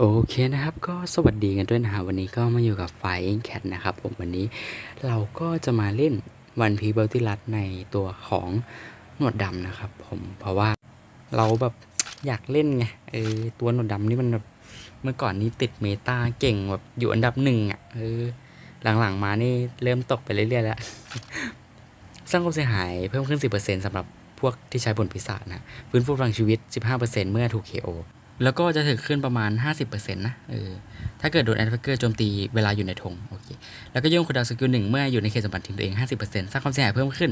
โอเคนะครับก็สวัสดีกันด้วยนะฮะวันนี้ก็มาอยู่กับไฟแคทนะครับผมวันนี้เราก็จะมาเล่นวันพีเบลติลัสในตัวของหนวดดำนะครับผมเพราะว่าเราแบบอยากเล่นไงเออตัวหนวดดำนี่มันแบบเมื่อก่อนนี้ติดเมตาเก่งแบบอยู่อันดับหนึ่งอะเออหลังๆมานี่เริ่มตกไปเรื่อยๆแล้วสร้างความเสียหายเพิ่มขึ้น 10%สำหรับพวกที่ใช้ผลปีศาจนะฟื้นฟูพลังชีวิต 15%เมื่อถูก KO แล้วก็จะถึงขึ้นประมาณ 50%นะเออถ้าเกิดโดนแอดเวเกอร์โจมตีเวลาอยู่ในธงโอเคแล้วก็โยงคูลดาวน์สกิลหนึ่งเมื่ออยู่ในเขตสัมผัสถึงตัวเอง 50%สร้างความเสียหายเพิ่มขึ้น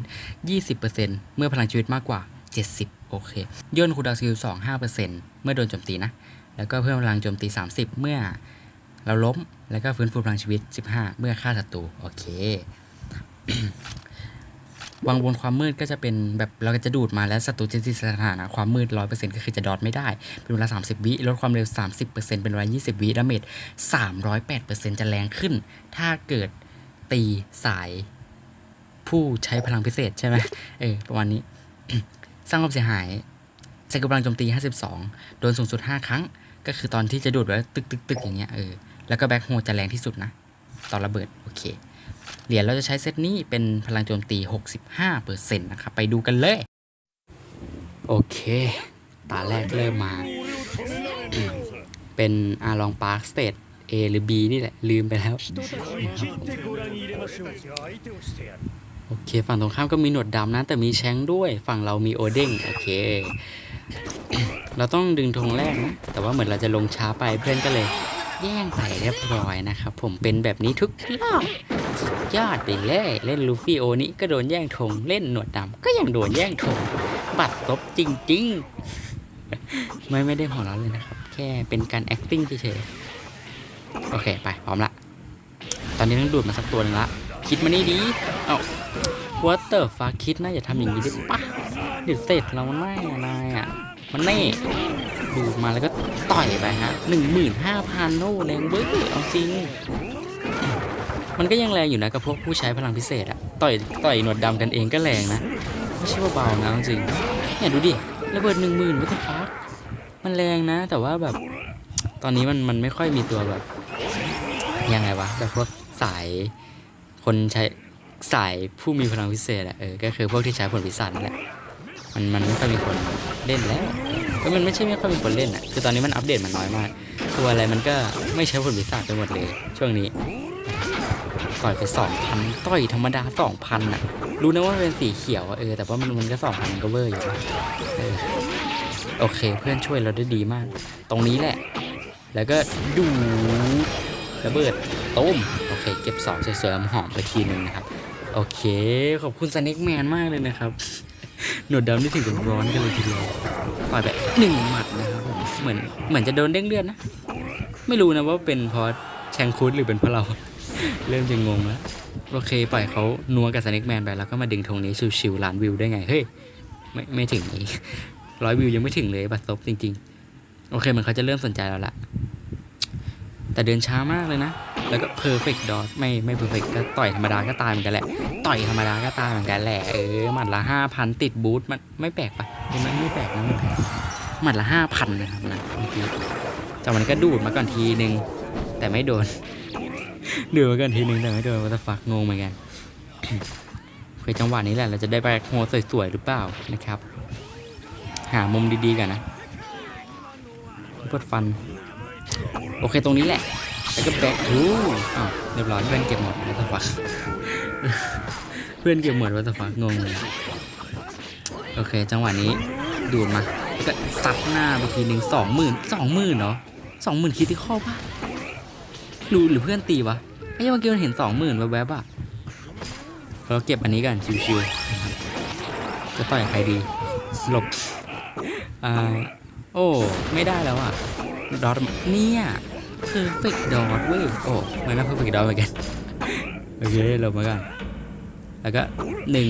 20%เมื่อพลังชีวิตมากกว่า 70 โอเคย่นคูลดาวน์สกิล2 5%เมื่อโดนโจมตีนะ แล้วก็เพิ่มพลังโจมตี 30 เมื่อเราล้ม แล้วก็ฟื้นฟูพลังชีวิต 15 เมื่อฆ่าศัตรูโอเค วางบนความมืดก็จะเป็นแบบเราก็จะดูดมาแล้วศัตรูจะติดสถานะความมืด100%ก็คือจะดอทไม่ได้ เป็นเวลา30วิลดความเร็ว30%เปอร์เซ็นต์เวลา20วิดาเมจ308%จะแรงขึ้น ถ้าเกิดตีสายผู้ใช้พลังพิเศษใช่ไหมเออประมาณนี้ สร้างความเสียหายใช้กำลังโจมตี 52 โดนสูงสุด 5 ครั้ง ก็คือตอนที่จะดูดไว้ตึกตึกตึกอย่างเงี้ยเออ แล้วก็แบ็คโฮจะแรงที่สุดนะ ตอนระเบิด โอเค เหรียญเราจะใช้เซตนี้เป็นพลังโจมตี 65%นะครับ ไปดูกันเลย โอเค ตาแรกเริ่มมา เป็นอาลองปาร์คสเตท A หรือ B นี่แหละ ลืมไปแล้ว โอเค ฝั่งตรงข้ามก็มีหนวดดำนะ แต่มีแชงด้วย ฝั่งเรามีโอเด้ง โอเค เราต้องดึงธงแรกนะ แต่ว่าเหมือนเราจะลงช้าไปเพื่อนก็เลย แย่งไปเรียบร้อยนะครับ ผมเป็นแบบนี้ทุกรอบ สุดยอดไปเลยเล่นลูฟี่โอนี้ก็โดนแย่งธงเล่นหนวดดำก็ยังโดนแย่งธงบัตรซบจริง ๆ ไม่ไม่ได้หัวเราะเลยนะครับ แค่เป็นการ acting เฉยๆโอเคไปพร้อมละ ตอนนี้ต้องดูดมาสักตัวหนึงละคิดมานี่ดีเอ้า what the fuck คิดนะอย่าทำอย่างนี้ได้ปะเดี๋ยวเสร็จเราแน่นายอะมันแน่ดูดมาแล้วก็ต่อยไปฮะหนึ่งหมื่นห้าพันโอ้แรงเบ้อเอาจริง มันก็ยังแรงอยู่นะกับพวกผู้ใช้พลังพิเศษอะต่อยต่อยหนวดดำกันเองก็แรงนะไม่ใช่ว่าเบานะจริงเนี่ยดูดิระเบิดหนึ่งหมื่นวัตถุฟ้ามันแรงนะ แต่ว่าแบบตอนนี้มันมันไม่ค่อยมีตัวแบบยังไงวะแบบพวกสายคนใช้สายผู้มีพลังพิเศษอะเออก็คือพวกที่ใช้ผลพิศาจนั่นแหละมันมันไม่ค่อยมีคนเล่นแล้วก็มันไม่ใช่ไม่ค่อยมีคนเล่นอะคือตอนนี้มันอัปเดตมันน้อยมากตัวอะไรมันก็ไม่ใช้ผลวิสาจไปหมดเลย ช่วงนี้ ต่อยไปสองพันต่อยธรรมดาสองพันอะ รู้นะว่าเป็นสีเขียวอะเออ แต่ว่ามันมันก็สองพันก็เวอร์อยู่เออโอเคเพื่อนช่วยเราได้ดีมาก ตรงนี้แหละ แล้วก็ดูระเบิดต้มโอเค เก็บสองสวยๆหอมไปทีหนึ่งนะครับ โอเค ขอบคุณสเน็กแมนมากเลยนะครับ หนวดดำนี่ถึงกับร้อนกันเลยทีเดียวต่อยแบบหนึ่งหมัดนะครับผมเหมือนเหมือนจะโดนเด้งเลือดนะ ไม่รู้นะว่าเป็นเพราะแชงคุดหรือเป็นเพราะเรา เริ่มจะงงแล้ว โอเค ปล่อยเขานัวกับสเน็กแมนไปแล้วก็มาดึงธงนี้ชิวๆล้านวิวได้ไง เฮ้ย ไม่ไม่ถึงอีกร้อยวิวยังไม่ถึงเลยบัตรซบจริง ๆ โอเคเหมันเขาจะเริ่มสนใจเราละแต่เดินช้ามากเลยนะ แล้วก็เพอร์เฟกต์ดอทไม่ไม่เพอร์เฟกต์ก็ต่อยธรรมดาก็ตายเหมือนกันแหละ ต่อยธรรมดาก็ตายเหมือนกันแหละ เออหมัดละห้าพันติดบูทมันไม่แปลกปะเห็นไหมไม่แปลกนะไม่แปลกหมัดละห้าพันนะครับนะเมื่อกี้จากมันก็ดูดมาก่อนทีนึงแต่ไม่โดน ดูดมาก่อนทีนึงแต่ไม่โดนวัตฟักงงเหมือนกันคือจังหวะนี้แหละเราจะได้แบล็คโฮสวยๆหรือเปล่านะครับ หามุมดีๆกันนะปวดฟัน โอเคตรงนี้แหละ แล้วก็แบ็คทูอ้าวเรียบร้อยเพื่อนเก็บหมดวัตฟักเพื่อนเก็บหมดวัตฟักงงเลยโอเค จังหวะนี้ดูดมาแล้วก็ซัดหน้าไปทีหนึ่งสองหมื่นสองหมื่นเนาะสองหมื่นคิดที่ข้อป่ะรือหรือเพื่อนตีวะ ไอ้ยังเมื่อกี้มันเห็นสองหมื่นแวบๆอะเราเก็บอันนี้กันชิวๆจะต่อยใครดีหลบอ่าโอ้ไม่ได้แล้วอะดอทเนี่ยเพอร์เฟกต์ดอทเว้ยโอ้ไม่น่าเพอร์เฟกต์ดอทเหมือนกันโอเคหลบมากันแล้วก็หนึ่ง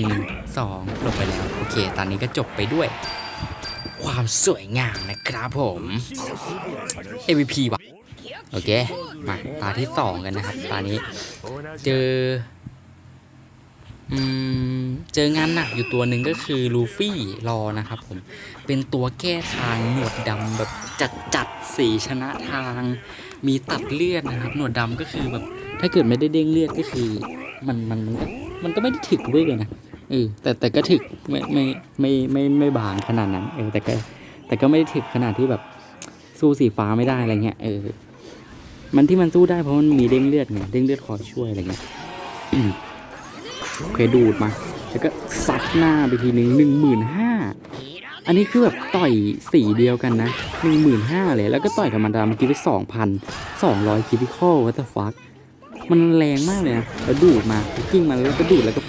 สองหลบไปแล้วโอเค ตอนนี้ก็จบไปด้วย ความสวยงามนะครับผม MVP ว่ะ โอเค มาตาที่สองกันนะครับ ตานี้ เจอ อืม เจองานหนักอยู่ตัวหนึ่งก็คือลูฟี่รอนะครับผม เป็นตัวแก้ทางหนวดดำแบบจัดจัดสีชนะทาง มีตัดเลือดนะครับ หนวดดำก็คือแบบ ถ้าเกิดไม่ได้เด้งเลือดก็คือ มันมันมันก็ไม่ได้ถึกเว้ยนะเออแต่แต่ก็ถึกไม่ไม่ไม่ไม่ไม่บางขนาดนั้นเออแต่ก็แต่ก็ไม่ได้ถึกขนาดที่แบบสู้สีฟ้าไม่ได้อะไรเงี้ยเออ มันที่มันสู้ได้เพราะมันมีเด้งเลือดไง เด้งเลือดคอยช่วยอะไรเงี้ยโอเคดูดมา แล้วก็ซัดหน้าไปทีหนึ่งหนึ่งหมื่นห้าอันนี้คือแบบต่อยสีเดียวกันนะหนึ่งหมื่นห้าเลย แล้วก็ต่อยกับมันดาเมื่อกี้ไปสองพันสองร้อยคิพิคอลวัตฟักมันแรงมากเลยนะแล้วดูดมากิ้งมาแล้วก็ดูดแล้วก็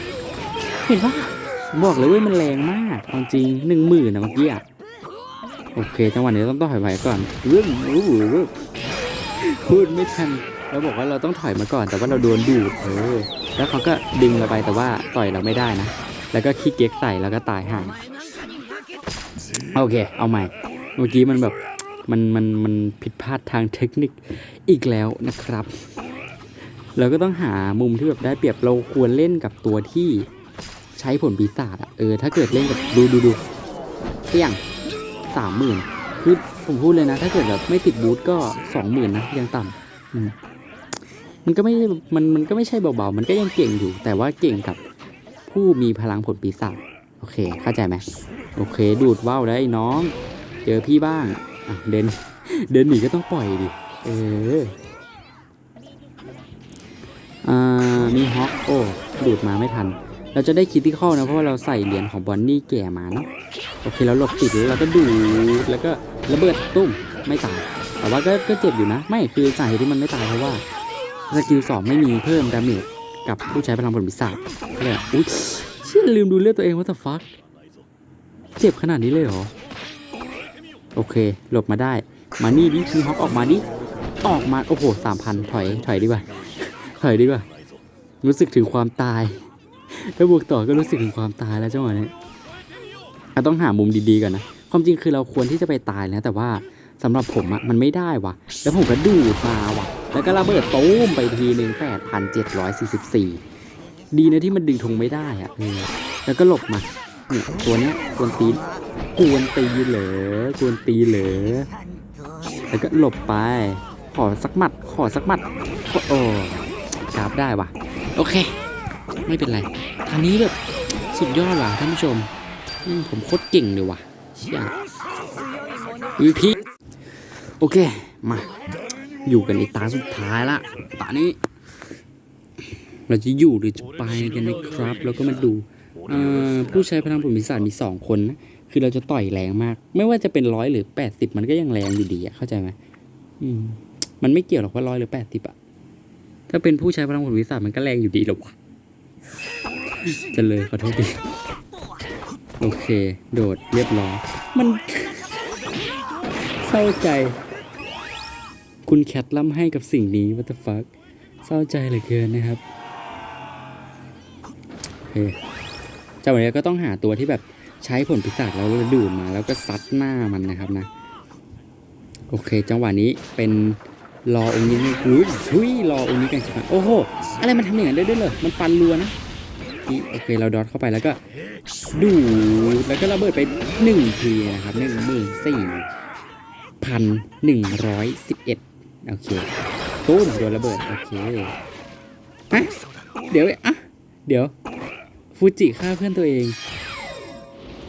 เห็นปะบอกเลยเว่ามันแรงมากเอาจริงหนึ่งหมื่นนะเมื่อกี้อะโอเคจังหวะนี้ต้องต้อยไปก่อนเรื่องรู้เรื่อง พูดไม่ทันเราบอกว่าเราต้องถอยมาก่อน แต่ว่าเราโดนดูดเออ แล้วเขาก็ดึงเราไปแต่ว่าต่อยเราไม่ได้นะ แล้วก็ขี้เก๊กใส่แล้วก็ตายห่างโอเค เอาใหม่ เมื่อกี้มันแบบมันมันมันผิดพลาดทางเทคนิคอีกแล้วนะครับ เราก็ต้องหามุมที่แบบได้เปรียบเราควรเล่นกับตัวที่ใช้ผลปีศาจอะเออถ้าเกิดเล่นกับดูดูดูเสี่ยงสามหมื่นคือ ผมพูดเลยนะ ถ้าเกิดแบบไม่ติดบูทก็สองหมื่นนะยังต่ำมันก็ไม่มันมันก็ไม่ใช่เบาๆ มันก็ยังเก่งอยู่ แต่ว่าเก่งกับผู้มีพลังผลปีศาจโอเค เข้าใจไหมโอเค ดูดว่าวแล้วไอ้น้อง เจอพี่บ้างอะเดินเดินหนีก็ต้องปล่อยดิเอออ่ามีฮอกโอ้ดูดมาไม่ทัน เราจะได้คิดที่ข้อนะเพราะว่าเราใส่เหรียญของบอนนี่แก่มาเนาะโอเคเราหลบติดแล้วเราก็ดูดแล้วก็ ระเบิดตุ้มไม่ตาย แต่ว่าก็ก็เจ็บอยู่นะ ไม่คือสาเหตุที่มันไม่ตายเพราะว่าสกิลสองไม่มีเพิ่มดาเมจกับผู้ใช้พลังผลปีศาจก็เลยอุ๊ยเชื่อลืมดูเลือดตัวเองว่า the fuck เจ็บขนาดนี้เลยเหรอ โอเค หลบมาได้ มานี่ดิมีฮอกออกมาดิออกมาโอ้โหสามพันถอยถอยดีกว่า ถอยดีกว่า รู้สึกถึงความตาย ถ้าบวกต่อก็รู้สึกถึงความตายแล้วจังหวะนี้ต้องหามุมดีๆก่อนนะ ความจริงคือเราควรที่จะไปตายนะแต่ว่าสำหรับผมอะมันไม่ได้ว่ะแล้วผมก็ดูดมาว่ะ แล้วก็ระเบิดตูมไปทีหนึ่งแปดพันเจ็ดร้อยสี่สิบสี่ดีนะที่มันดึงธงไม่ได้อะแล้วก็หลบมาเนี่ยตัวเนี้ยกวนตีนกวนตีเหรอกวนตีเหรอแล้วก็หลบไป ขอสักหมัด ขอสักหมัดโอ้ชาร์ปได้ว่ะโอเค ไม่เป็นไรทางนี้แบบสุดยอดว่ะท่านผู้ชมผมโคตรเก่งเลยว่ะ เชี่ยวีพีโอเค มา อยู่กันในตาสุดท้ายละตานี้ เราจะอยู่หรือจะไปกันนะครับ แล้วก็มาดูผู้ใช้พลังผลพิศาจมีสองคนนะคือเราจะต่อยแรงมาก ไม่ว่าจะเป็นร้อยหรือแปดสิบมันก็ยังแรงอยู่ดีอะเข้าใจไหมอืม มันไม่เกี่ยวหรอกว่าร้อยหรือแปดสิบอะถ้าเป็นผู้ใช้พลังผลพิศาจมันก็แรงอยู่ดีหรอวะจะเลยขอโทษดี โอเค โดดเรียบร้อย มันเข้าใจ คุณแคทล่ำให้กับสิ่งนี้วัตฟักเศร้าใจเหลือเกินนะครับโอเคจังหวะนี้ก็ต้องหาตัวที่แบบใช้ผลพิศาจแล้วดูดมาแล้วก็ซัดหน้ามันนะครับนะ โอเค จังหวะนี้เป็นรอองค์นี้นี่อุ้ยชุยรอองค์นี้กันใช่ไหมโอ้โห อะไรมันทำอย่างนั้นได้ด้วยเหรอมันฟันรัวนะ นี่โอเคเราดอทเข้าไปแล้วก็ดูแล้วก็ระเบิดไปหนึ่งทีนะครับหนึ่งหมื่นสี่พันหนึ่งร้อยสิบเอ็ดโอเคตู้มโดนระเบิดโอเคอะเดี๋ยวอะเดี๋ยวฟูจิฆ่าเพื่อนตัวเอง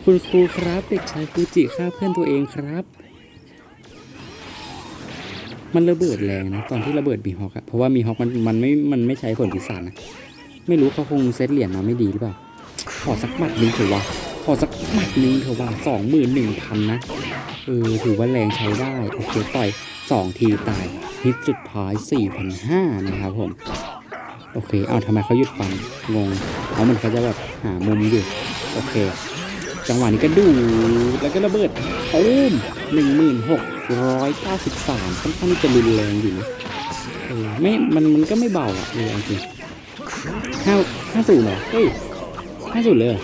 คุณครูครับเด็กชายฟูจิฆ่าเพื่อนตัวเองครับ มันระเบิดแรงนะตอนที่ระเบิดมีฮอกอะเพราะว่ามีฮอกมันมันไม่มันไม่ใช้ผลพิศาจนะ ไม่รู้เขาคงเซตเหรียญมาไม่ดีหรือเปล่า ขอสักหมัดนึงเถอะวะ ขอสักหมัดนึงเถอะวะสองหมื่นหนึ่งพันนะ เออ ถือว่าแรงใช้ได้ โอเค ต่อยสองทีตาย ฮิตสุดท้ายสี่พันห้านะครับผม โอเค เอาทำไมเขาหยุดฟัน งงเอามันเขาจะแบบหามุมอยู่ โอเค จังหวะนี้ก็ดู แล้วก็ระเบิดตูมหนึ่งหมื่นหกร้อยเก้าสิบสามค่อนข้างจะรุนแรงอยู่นะเออไม่ มัน มันก็ไม่เบาอะเออจริง ห้าห้าศูนย์เหรอเฮ้ยห้าศูนย์เลย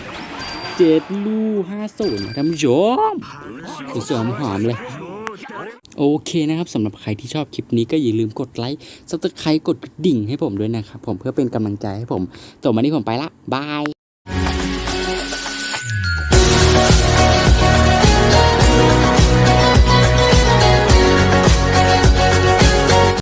เจ็ดลูห้าศูนย์ท่านผู้ชมสวยๆหอมเลยโอเคนะครับสำหรับใครที่ชอบคลิปนี้ก็อย่าลืมกดไลค์ซับสไครต์กดกระดิ่งให้ผมด้วยนะครับผมเพื่อเป็นกำลังใจให้ผมต่อมานี้ผมไปละบาย